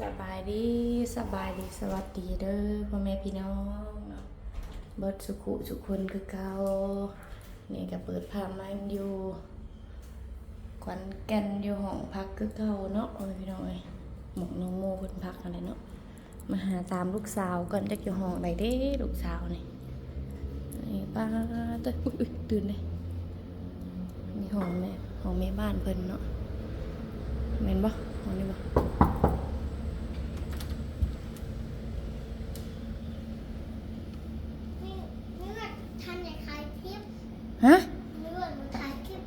สบายดีสบายดีสวัสดีเด้อพ่อแม่พี่น้องเบิดสุขุสุคนคือเก่านี่ก็เปิดภาพมาอยู่ขวัญแก่นอยู่ห้องพักคือเก่าเนาะโอ้ยพี่น้องเอ้ยหมกน้องโมเพิ่นพักอะไรเนาะมาหาตามลูกสาวก่อนจักอยู่ห้องใดเด้ลูกสาวนี่นี่ป้าเต้ยอุ๊ยอุ๊ยตื่นเลยนี่ห้องแม่ห้องแม่บ้านเพิ่นเนาะแม่นบ่ห้องนี้บ่ นี่นี่ว่าทันในถ่ายคลิป ฮะนี่ว่ามันถ่ายคลิป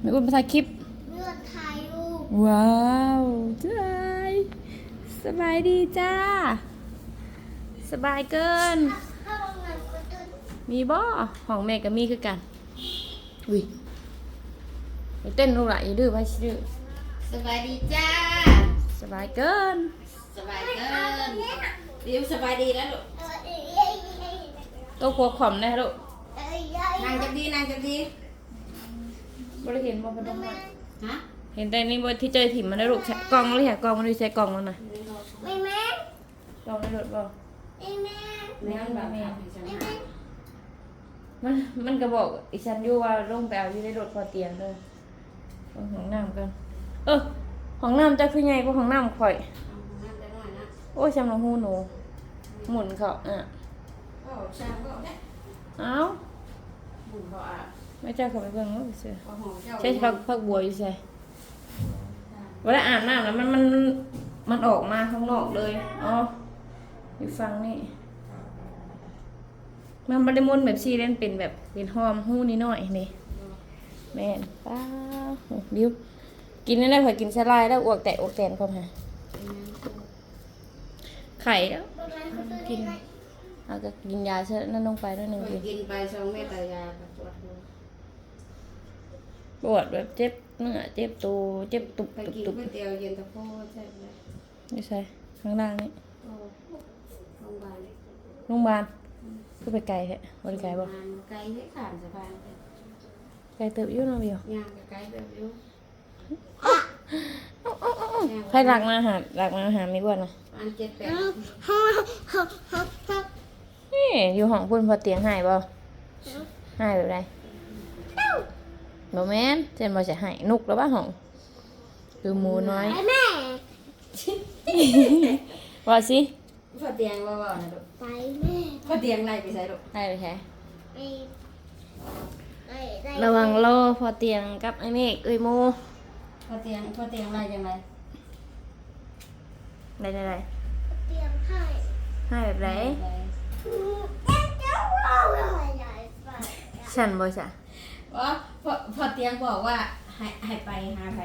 ไม่อุ้มถ่ายคลิปนี่ว่าถ่ายรูปว้าวจ้ายสบายดีจ้า สบายเกินถ้าเราเงินก็จะมีบ่ของแม่กับมีคือกัน อุ้ยไปเต้นลูกหละอย่าดื้อไว้ชิดื้อสบายดีจ้า สบายเกิน สบายเกินดิวสบายดีแล้วลูกเออเอ้ยเอ้ยเอ้ยตัวครัวขอมนะลูกเอ้ยเอ้ย นางจับดีนางจับดีบ่ได้เห็นบ่พนมแม่ฮะเห็นแต่นี่บ่ที่เจอถิ่มมันได้ลูกใช้กล่องเลยค่ะกล่องมันได้ใช้กล่องแล้วนะไม่แม่กล่องได้รถบ่ไม่แม่แม่แบบแม่ไม่แม่มันมันก็บอกอีฉันอยู่ว่าลงไปเอาอยู่ในรถพอเตียงเลยไปห้องน้ำกัน เออห้องน้ำจะคือไงก็ห้องน้ำข่อยน้ำจะน้อยนะโอ้ยจำลองหูหนู หมุนเขาอะก็ช่างก็ได้เอ้า บุญเขาอะไม่จ้าเขาไปเบิ่งว่าเสือพอหอมเจ้าใช่พักพักบัวอยู่ใช่เวลาอาบน้ำแล้วมันมันมันออกมาข้างนอกเลยอ๋ออยู่ฟังนี่มันไม่ได้มุนแบบซีเล่นเป็นแบบเป็นหอมหูนิดหน่อยนี่แม่นป้าโอ้ดิวกินได้ข่อยกินสลายแล้วอวกแตะอวกแตนพร้อมฮะไข่แล้วตรงนั้นเขาซื้อกินได้ เอาก็กินยาเช่นั่นลงไปด้วยหนึ่งไปกินกินไปสองเม็ดแต่ยาปวดหัวปวดแบบเจ็บเนื้อเจ็บตัวเจ็บตุบไปตุบกินตุบก๋วยเตี๋ยวเย็นตาโฟใช่ไหมนี่ใช่ข้างล่างนี่โอ้โรงพยาบาลโรงพยาบาลคือไปไกลแท้บริไกลบ่ไกลให้ขามสะพานไกลเติบอยู่เนาะเบียวย่างไกลแบบอยู่ใครรักมาหารักมาหามีบ่นะอันเจ็ดแปด อยู่ห้องพุ่นพอเตียงหายบ่หายแบบใดบ่แม่นเจนบ่จะหายนุกแล้วบ่ห้องคือหมูน้อยไอ้แม่ว่าสิพอเตียงว่าว่านะลูกไปแม่พอเตียงไรไปใส่ลูกได้ไปแท้ไปไปไประวังโลพอเตียงกับไอ้เมฆเอ้ยโมพอเตียงพอเตียงไรยังไงได้ได้ได้เตรียมให้หายแบบใดอืมเอ๊ะเจ้าเอาอะไรใหญ่ไป ฉันบ่จ้ะว่าพอพอเตียงบอกว่าให้ให้ไปหาใคร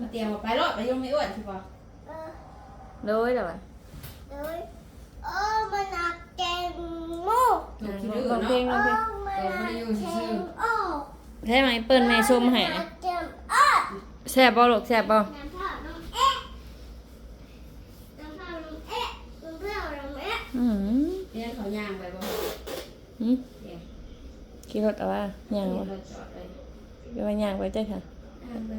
พอเตียงบอกไปรถไปยังไม่อ้วนใช่ปะเออโดยแล้วบ่เอ้ยเออมันหนักแกงมูถูกคิดดื้อร้องเพลงเนาะร้องเพลงเออมันหนักแกงโอ้ใช่ไหมเปิ้นแม่ส้มให้หนันะกแกงอ้อแซ่บบ่ลูกแซ่บบ่ น้ำผ้าน้ำเอ๊ะน้ำผ้าน้ำเอ๊ะน้ำผ้าน้ำเอ๊ะอืมเตียงเขาย่างไปบ่หืมเตียงขี่รถเอาว่าย่างรบ่ถจอดเลยไปว่าย่างไปเจ้าค่ะ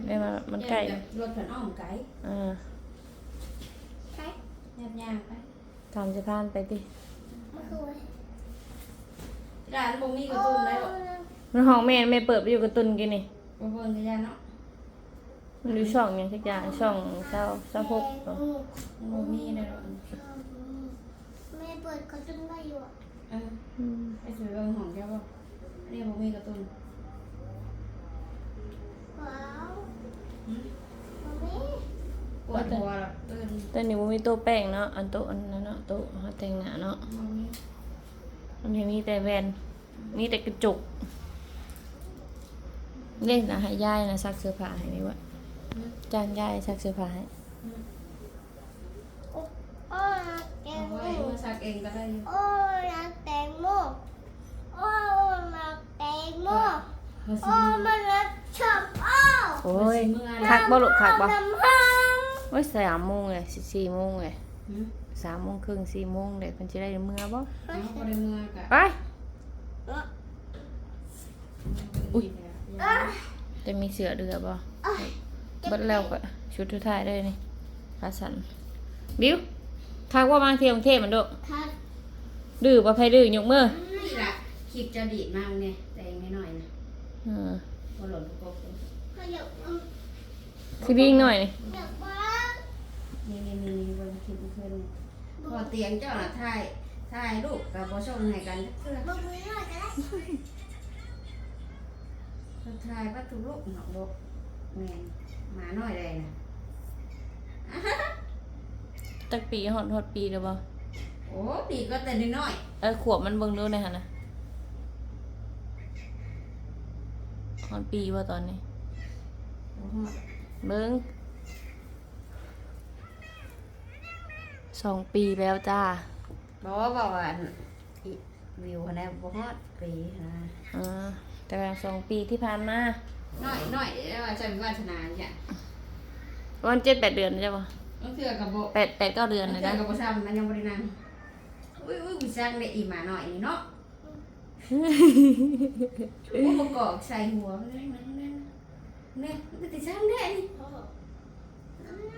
ได้มามันใกล้รถผ่านอ้อมไกลอ่าใช่ย่างย่างไปตามสะพานไปติมาคุยร้านบ่มีกระตุ้นได้หรอกมันห้องแม่แม่เปิดไปอยู่กับตุนกินนี่บ่เบิ่งกระยาเนาะมันอยู่ช่องหยังสักอย่างช่องเช้าเช้าพกเหรอบ่มีได้หรอกแม่ เปิดกระตุ้นได้อยู่อะเอออืมไปสวยเบิ่งห้องแกบ่อันนี้บ่มีกระตุ้นว้าวหืมมาแม่ปวดหัวแล้วตื่นแต่นี่บ่มีโต๊ะแป้งเนาะ อันโต๊ะอันนั้นเนาะโต๊ะเฮาแต่งหน้าเนาะบ่มีมันมีแต่แว่นมีแต่กระจุกเล่นนะให้ยายนะซักเสื้อผ้าให้นี่วะหืมจ้างยายซักเสื้อผ้าให้โอ้โอ้นัก แตเอางโมไว้มาซักเองก็ได้อยู่โอ้นักแตงโมโอ้นักแตงโมเฮาสิโอ้มันนักชอบอ้าวโอ้ยเมื่อยคักบ่ลูกคักบ่น้ำห้องโอ้ยสามโมงเลยสิสี่โมงเลยหืมสามโมงครึ่งสี่โมงเด็กมันจะได้เมื่อบ่เอาบ่ได้เมื่อยกะไปอุ้ยจะมีเสือเดือบ่อะเบัดแล้วก็ชุดทุดท้ายเลยนี่อาสันบิว ทักว่ามาเที่ยวกรุงเทพมันโดคัดดื้อบ่ไผดื้อยกมือนี่ล่ะคลิปจะดีดมากเนี่ยแต่งน้อยๆนะอ่าบ่หล่นกบเขาอยากเอาคือวิ่งหน่อยนี่อยากบ้านี่นี่นี่เบิ่งคลิปเพิ่นพอเตียงเจ้าน่ะถ่ายถ่ายรูปกับบ่ส่งให้กันจักเทื่อบ้ามือหน่อยก็ได้เพิ่นถ่ายวัตถุรูปเนาะบ่แม่นหมาน้อยได้น่ะ จักปีฮอดฮอดปีแล้วบ่โอ้ปีก็แต่น้อยเออขวบมันเบิ่งดูหน่อยหั่นนะฮอดปีบ่ตอนนี้ๆบ่ฮอดเบิ่งสองปีแล้วจ้าบอกว่าบอกว่าอันอีวิวอะไรบ่ฮอดปีนะอ่าแต่ว่าสองปีที่ผ่านมาน้อยน้อยแล้วว่าจะมีวาสนาเนี่ยวันเจ็ดแปดเดือนใช่ปะ มันคือกับบ่แปดแปดเก้าเดือนมันเลยคือนะกับบ่ซ้ำมันยังบ่ได้นั่งอุ้ยอุ้ยกูสร้างได้อีหมาหน่อยนี่เนาะอุปกรณ์ใส่หัวมันมันมันเนี่ยมันติดสร้างได้นี่อ้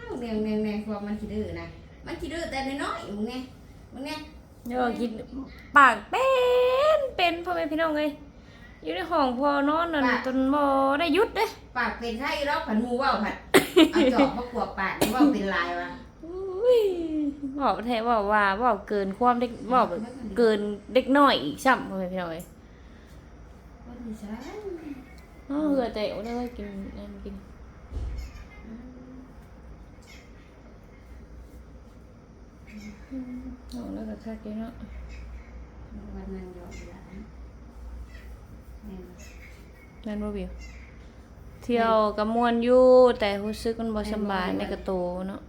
าวแนวแนวแนวความมันขี้ดื้อนะมันขี้ดื้อแต่น้อยๆมึงไงมึงไงเดี๋ยวกินปากเป็นเป็นพ่อแม่พี่น้องเลยอยู่ในห้องพอนอนนั่นจนบ่ได้หยุดเด้ ปากเป็นไข้รอบผันหมูเว้าผัด เอาจอบมากวกปากนี่เว้าเป็นลายวะอุ้ยบอกแท้บอกว่าบอกเกินความเด็กบอกแบบเกินเด็กน้อยอีกซ้ำพ่อแม่พี่น้องเลยว่าดิฉันอ๋อเหือแต่เอาได้กินนั่นกินเอาแล้วก็คักอยู่เนาะวันนั้นยอมละแม่นนั่นบ่บิว เที่ยวกับมวนอยู่แต่รู้สึกมันบ่สำบายในกระโตเนาะ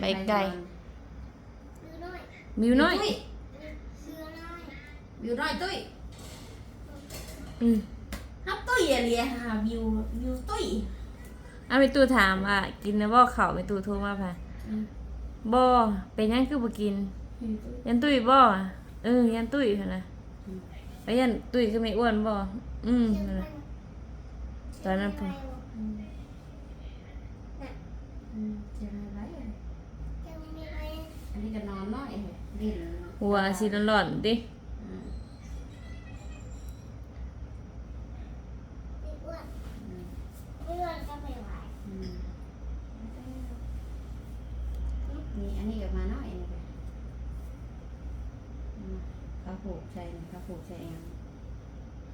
ไปไกลซื้อหน่อยมิวน้อยซื้อหน่อยบิวน้อยตุ้ยอืมฮับตุ้ยอย่าเลียหาบิวบิวตุ้ยเอาไปตู้ถามว่ากินแล้วบ่ข้าวไปตู้โทรมาพ่ะบ่เป็นหยังคือบ่กิน ยันตุ้ยบ่เออยันตุ้ยหั่นน่ะแล้วยันตุ้ยคือไม่อ้วนบ่อืมนั่นน่ะ ตอนนั้นผมอืมเจะอะไรอะยังมีอะไรอันนี้ก็นอนน้อยดิ้นหัวสิร้อนๆติอืมไม่อ้วนอืมไม่อ้วนก็ไม่ไหวอืมนี่อันนี้ก็มาน้อยอันนี้ก็อืมเขาผูกใส่นี่เขาผูกใส่เอง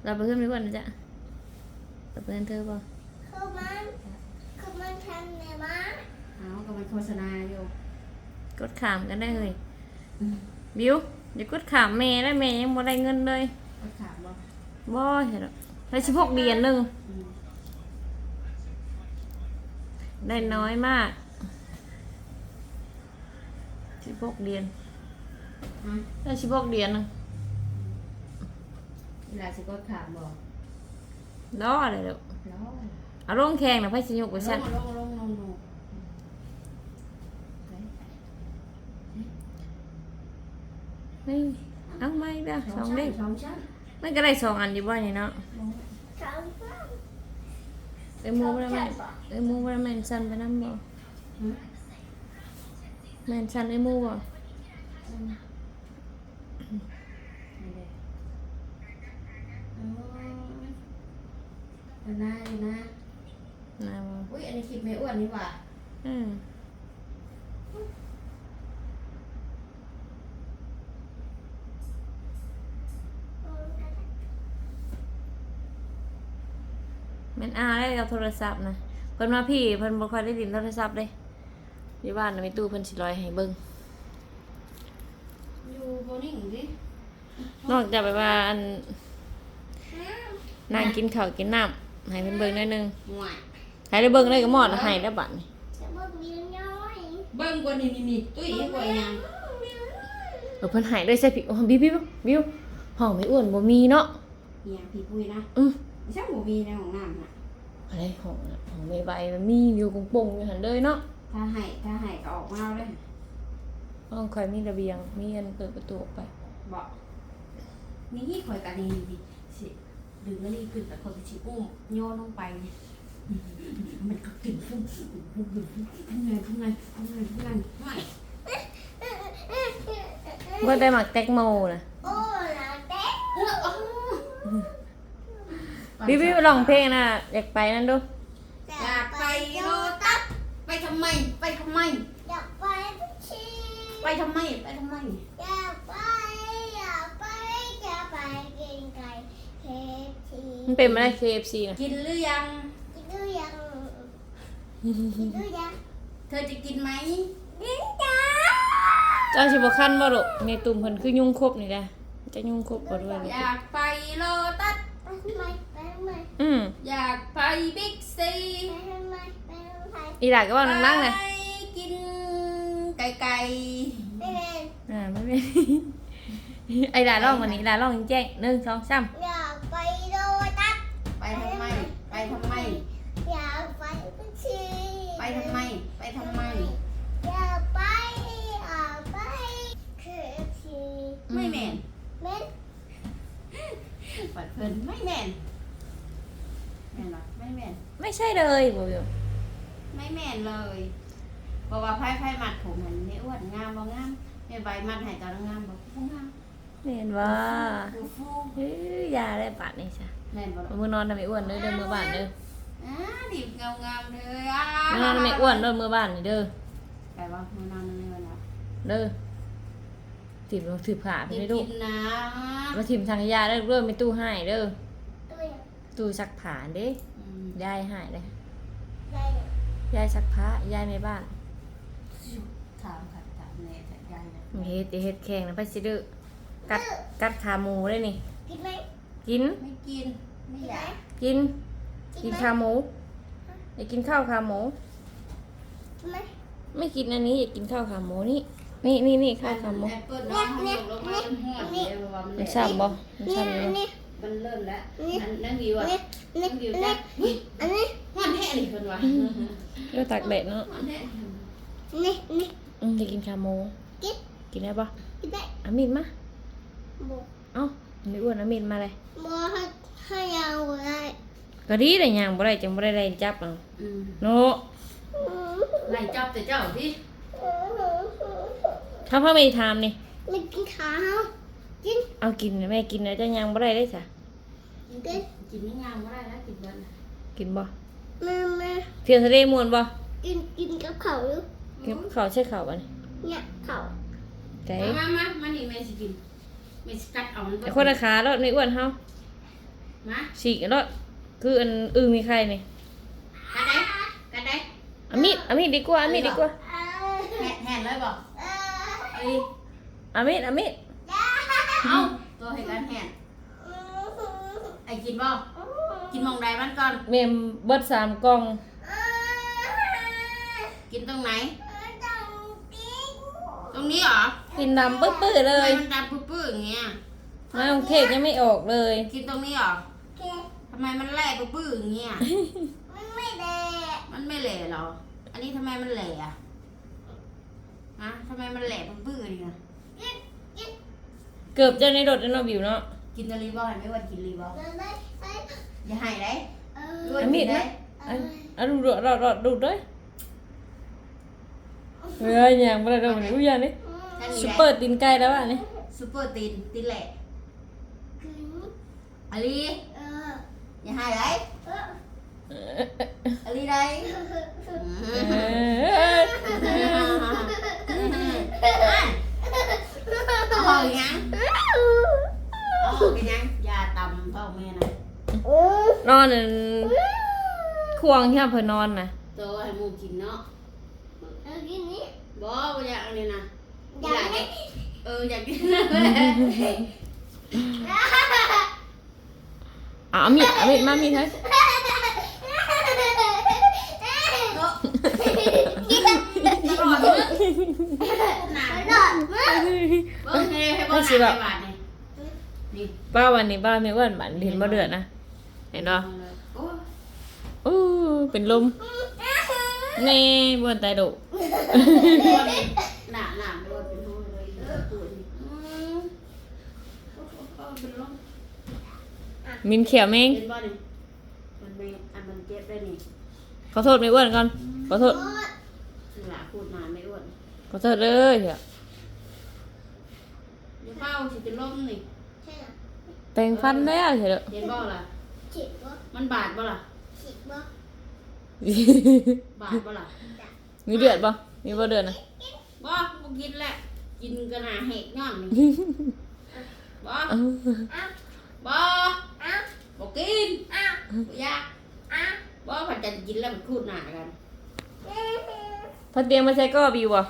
เราไปขึ้นไม่อ้วนนะจ๊ะ เราไปขึ้นเธอบ่คือมันคือมันทำในบ้านเอาก็มันโฆษณาอยู่กดขามกันได้เลยบิวอย่ากดขามแม่ได้แม่ยังบ่ได้เงินเลยก็ถามบ่บ่เห็นหรอกได้16เหรียญหนึงอืมได้น้อยมาก16เหรียญอะได้16เหรียญหนึงเวลาสิก็ถามบ่ ล้ออะไรเด้อแล้วเอาลงแข่งน่ะไผสิยกลไปงซั่นลงลงลงลงไปนี่เอาไม่เด้อสองเด้งสองชั้นมันก็ได้สองอันอยู่บ่นี่เนาะสามบ้านไอ้หมูบ่ได้แม่นไอ้หมูบ่ได้แม่นสั่นไปนำบ่อืมแม่นสั่นไอ้หมูบ่ นี่เด้อ๋อเดี๋ยวนะเดี๋ยวนะ นะบ่ อุ้ยอันนี้คลิป ไม่อ้วนนี่หว่าอืมแม่นอาได้กับโทรศัพท์นะเพิ่นมาพี่เพิ่นบ่ค่อยได้ดินโทรศัพท์เด้อยู่บ้านน่ะมีตู้เพิ่นสิร้อยให้เบิ่งอยู่โบนิ่งดินอกจากแบบว่าอันนั่งกินข้าวกินน้ำให้เพิ่นเบิ่งหน่อยหนึงห่วย ให้ได้เบิ่งได้ก็หมอดให้ได้วบัดนี้จะบอกมีน้อยเบิ้งกว่านี่นี่นี่ตุ้ยยังกว่ายังเออเพิ่นให้ด้วยใส่ผิวบิวบิวบิวห้องไม่อ้วนบ่มีเนาะเฮียพี่ปุ้ยนะอือไม่ใช่หมูมีในของน้ำน่ะอะไรห้องน่ะห้องไม่ใบมันมีอยู่กงปงอยู่หั่นเลยเนาะถ้าให้ถ้าให้ก็ออกมาเอาเลยห้องคอยมีระเบียงมีอันเปิดประตูออกไปบอกนี่ข่อยกันนี่นี่สิดึงอันนี้ขึ้นแต่ข่อยก็สิอุ้มโยนลงไปนี่ มันก็กินฟุ้งทำไงทำไงทำไงทำไงไม่บ่ได้หมักแตงโมนะ โอ้ลาเต้เออเออพี่พี่ลองเพลงนะอยากไปนั่นดู อยากไปโลตัสไปทำไม ไปทำไม อยากไปพิชีไปทำไม ไปทำไม อยากไป อยากไปอยากไปกินไก่เคฟซีมันเป็นมาได้ KFC นะกินหรือยัง กินดูยังกินดูยัง เธอจะกินไหมกินจ้าเจ้าสิบ่คันบ่ลูกในตุ่มเพิ่นคือยุ่งครบนี่แหละจะยุ่งครบบ่ด้วยลูกอยากไปโลตัสไปทำไมไปทำไมอืมอยากไปบิ๊กซีไปทำไมไปทำไมอีหลาก็เว้านั่งๆนะไปกินไก่ไก่ไม่เป็นอ่าไม่เป็นไอ้หลาลองวันนี้หลาลองแจ้งหนึ่งสองสามอยากไปโดตัสไปทำไมไปทำไม อยากไปพิชี ไป ทำไม ไปทำไม อยากไปอยากไปเคฟซีไม่แม่นเม็ดปัดเพิ่นไม่แม่นแม่นหรอไม่แม่นไม่ใช่เลยบ่อยู่ไม่แม่นเลยบอกว่าไพ่ไพ่มัดผมเหมือนไม่อ้วนงามบ่งามแม่ใบมัดให้ตอนงามบ่บ่งามเห็นว่าดูฟูเฮ้ยยาได้บาดนี่จ้ะแม่นบ่ล่ะมือนอนทำไมอ้วนเด้อเด้อมือบ้านเด้อ อ่าดิบงามงามๆเลยอะมือนอนทำไมอ้วนเด้อมือบ้านนี่เด้อแปลว่ามือนอนในวันละเด้อถีบลงถีบขาไปดิได้บลูกิกนนะมาถีบทางยาได้อเริ่มมีตู้ให้เด้อตัวอย่างตู้ซักผ้าเด้อืมยายให้เลยได้อย่างยายซักผ้ายายในบ้านถามค่ะถามแน่แต่ยายนะเฮ็ดเฮ็ดแข่งนะไปสิเด้อกัดกัดขาหมูได้นี่กินไหมกินไม่กินไม่กินอไหมยากกิน กิกินนไหมขาหมูอยากกินข้าวขาหมู กินไหมไม่กินอันนี้อยากกินข้าวขาหมูนี่ นี่นี่นี่ข้าวขาหมูแอปเปิ้ลน้องให้ลงมามันห่อนเลยเพราะว่ามันมันแดดซ้ำบ่มันนี่ซ้ำอับ่นนี้มันเริ่มแล้วนี่อันนั่งวิวอะนี่นี่นั่งวิวอันจ้ะนี้อันนี้ห่อนแท้เลยเพิ่นว่าเลือตากแดดเนาะห่อนแท้นี่นี่อืมอยากกินขาหมู กินกินได้ปะกินได้อามินมาบัวเอ้าไม่อ้วนอามินมาเลยบัวให้ให้ยาวได้ ก็ดีแต่ยังบ่ได้จังบ่ได้ได้จับเอาอืมโนไล่จับแต่เจ้าที่ถ้าพ่อไม่ทำนี่ไม่กินข้าวกินเอากินแม่กินแล้วจะยังบ่ได้ได้จ้ะกินกินไม่งามก็ได้นะกินเบิร์นกินบ่แม่แม่เที่ยวทะเลม่วนบ่กินกินกับเขาอยู่กินข้าวใช่ข้าวบ่นี่เนี่ยเขาไก่มามามานี่แม่สิกินแม่สิกัดเอามันไอ้คนละขาแล้วในอ้วนเฮามา ฉีกแล้ว คืออันอึ้งมีใครนี่กัดได้กัดได้อามิดอามิดดีกว่าอามิดดีกว่าเออแห่แห่เลยบอกเอเอ้ยอามิดอามิดเอาตัวให้กันแห่ไอ้กินบ่กินมองใดมันก่อนเมมเบิดสามกล่อง กินตรงไหน ตรงนี้เหรอ กินดำปื้อๆเลทำไมยมันดำปื้อๆอย่างเงี้ยน้ำเค้กยังไม่ออกเลย กินตรงนี้เหรอทำ ไมมันแหลกปื้อๆอย่างเงี้ย มันไม่แดงมันไม่แหล่หรอ อันนี้ทำไมมันแหล่อะฮะทำไมมันแหล่ปื้อๆอย่างเงี้ยเกือบจะในรถแล้วเนาะบิวเนาะ กินตะลีบอลไม่ว่ากินลีบอลเดินได้ไปอย่าให้ได้เอด้วอยอามิดได้นะอันอันดูดรอดรอดดูดด้วยเฮ้ยยังบ่ได้ดอกนี่อุ้ยยังนี่ท่านนี้ซุปได้เปอร์ตีนไก่แล้วอะนี่ซูเปอร์ตีนตีนแหล่กิน อลี เอออย่าให้ได้เอออลีได้เออเอาอีกยังเอาอีกยังยาตำท้องแม่นะนอนนั่นควงที่เพิ่นนอนน่ะตัวให้หมูกินเนาะเออกินนี้บ่บ่อยากอันนี้นะอยากได้เอออยากกินนั่นแหละอะ เอามีดเอามีดมามีให้เอาหลอดมากเบิ่งเฮ้ให้บ่หนาไปบาดนี่นี่ป้าวันนี้ป้าไม่อ้วนบันเห็นบ่เดือดนะเห็นบ่โอ้ยอู้เป็นลมแน่บ่ตายดุหนาหนาไม่ว่าเป็นห้องเลยปวดนเป็นลม มินเขียวแมงเป็นบ่นี่มันไม่อันมันเจ็บได้นี่ขอโทษไม่อ้วนก่อนขอโทษโอ๊ยหลาพูดมาไม่อ้วนขอโทษเลยเถอะเดี๋ยวเป้าสิจะล้มนี่ใช่เหรอแต่งฟันแล้วเถอะเห็นบ่ล่ะฉีดบ่มันบาดบ่ล่ะฉีดบ่บาดบ่ล่ะมีเดือดปะมีบ่เดือดนะบ่บ่กินแหละกินกระหนาแหกย้อนนี่บ่เอ้าเอ้าบ่ เอ้า บ่กิน เอ้า บ่อ ยากเอ้าบ่ผัดจันกินแล้วมันคูดหน้ากันพัดเตียงมาใช้ก็บิวอะ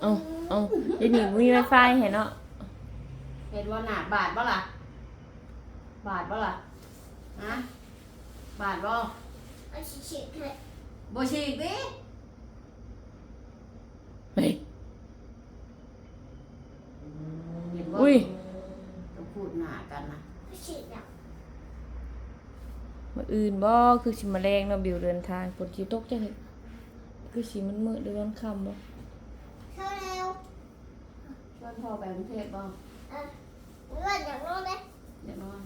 เอาเอาเดี๋ยวนี้มีไวไฟเห็นเนาะเห็นว่าหน้าบาดบ่ล่ะ บาดบ่ล่ะฮะบาดบ่เอาฉีดฉีดให้บ่ฉีกดิเฮ้ยเห็นบ่อุ้ย ต้องคูดหน้ากันนะ เอาฉีดอะ มาอื่นบ่คือสิมาแรงเนาะบิวเดินทางฝนสิตกจังได๋คือสิมันมืดเดือนค่ำบ่เข้าแล้วชวนพ่อไปกรุงเทพบ่เออเลือดอย่างโน้นเลยเดี๋ยวนอน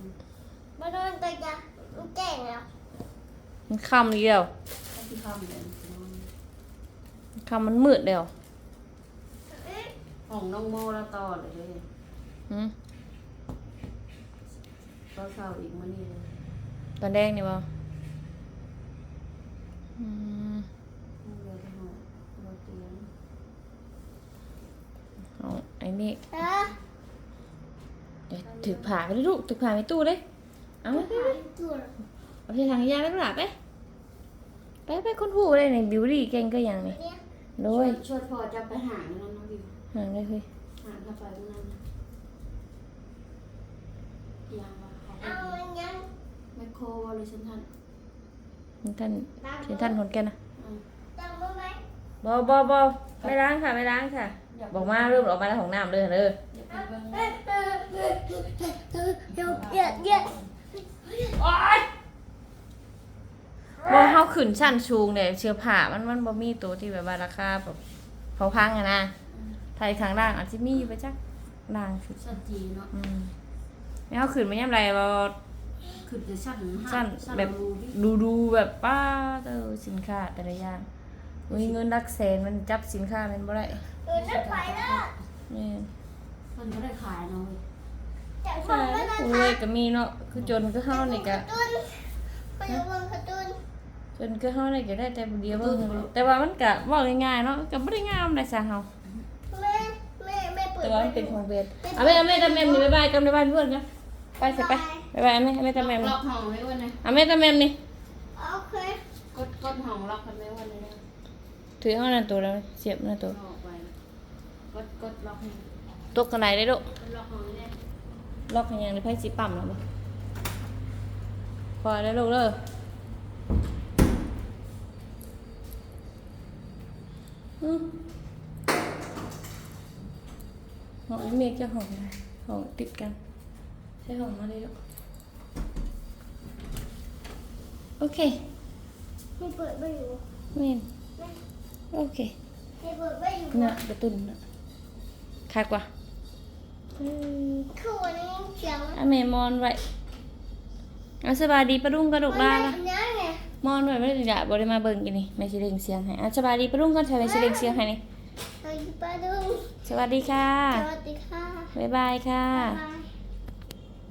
มาโดนตัวจะมันแก่งแล้วมันค่ำอีกแล้วถ้าที่ข้ามเดินนอนค่ำมันมืดแล้วห้องน้องโมแล้วต่อเลยเด้หืมต่อเช้าอีกมื้อนี้เลย ตอนแดงนี่บ่อืมห้องเรือที่ห้องเรือเตียงเอาไอ้นี่เออเดี๋ยวถือผ่าไปเลยลูกถือผ่าไปตู้เลย เอาไปไปไปตัวเอาที่ทางยาแล้วหลับไป ไปไปคนผู้เลยนี่บิวตี้เก่งก็อย่างนี้เนี่ยโดช่วยยช่วยพ่อจะไปหาเงินน้องบิวหางได้เฮ้ยหาเข้าไปตรงนั้นยางว่าเขา เอามันยัง แม คโครบริษัทท่านท่านเชิญท่านคนแก่นะอืมจำได้ไหมบอบอบอไม่ล้างค่ะไม่ล้างค่ะ บอกมาเริ่มออกมาแล้วของน้ำเลยเลยอย่าไปเบิ่งเออเออเออเออเยอะเยอะเยอะโอ๊ยบอเฮาขึ้นชั้นชูงเนี่ยเชื้อผ้ามันมันบ่มีตัวที่แบบว่าราคาแบบเผาพังอะนะไทยข้างล่างอาจจะมีอยู่ไปจักล่างสุดชั้นจีเนาะอืมแล้วเฮาขึ้นมาย่ำไรบ่ คือจะชั้นห้าชั้นชั้นแบบรูดิดูดูแบบป้าเออสินค้าแต่ละอย่างมีเงินหลักแสนมันจับสินค้ามันบ่ได้เออนั่นไปแล้วแม่นมันก็ได้ขายเนาะเว้ยจะทำไม่ได้โอ้ยก็มีเนาะคือจนก็เฮานี่ก็ ตุนไปดูบนกระตุนจนก็เฮานี่ก็ได้แต่ผู้เดียวเบิ่งแต่ว่ามันก็เว้าง่ายๆเนาะก็บ่ได้งามได้ซะเฮาแม่แม่แม่เปิดแต่ว่ามันเป็นของเวทเอาแม่เอาแม่ตาแม่มนี่บ๊ายบายกันบ๊ายบายเพื่อนกันไปสิไป บ๊ายบายแม่แม่ตาแม่มล็นี่อกห้องไว้วันนะเอาแม่ตาแม่มนี่โอเคกดกดห้องล็อกกันไว้วันนี้นะถือเอานั่นตัวแล้วเสียบนั่นตัวออกไปกดกดล็อกให้ตกกันไหนได้ลูกกดล็อกห้องนี่ล็อกให้ยังในไพ่สิปั๊มแล้วบ่พอแล้วลูกเด้ออืมห้องนี้เมฆจะห้องอะไรห้องติดกัน ใช่ห้องมาเลยลูก โอเคไม่เปิดไม่อยู่เมนโอเคไม่เปิดไม่อยู่น่ะกระตุนน่ะคักว่ะเออคือวันนี้เสียงอะแม่มอนไว้เอาสบายดีปะรุ่งกระดกลาละมันยังไงมอนไว้ไม่ได้ด่าบ่ได้มาเบิ่งกินนี่แม่สิเล่งเสียงให้อะสบายดีปะรุ่งก่อนใช่แม่สิเล่งเสียงให้นี่สวัสดีป้าดุงสวัสดีค่ะ สวัสดีค่ะ บ๊ายบายค่ะบ๊ายบาย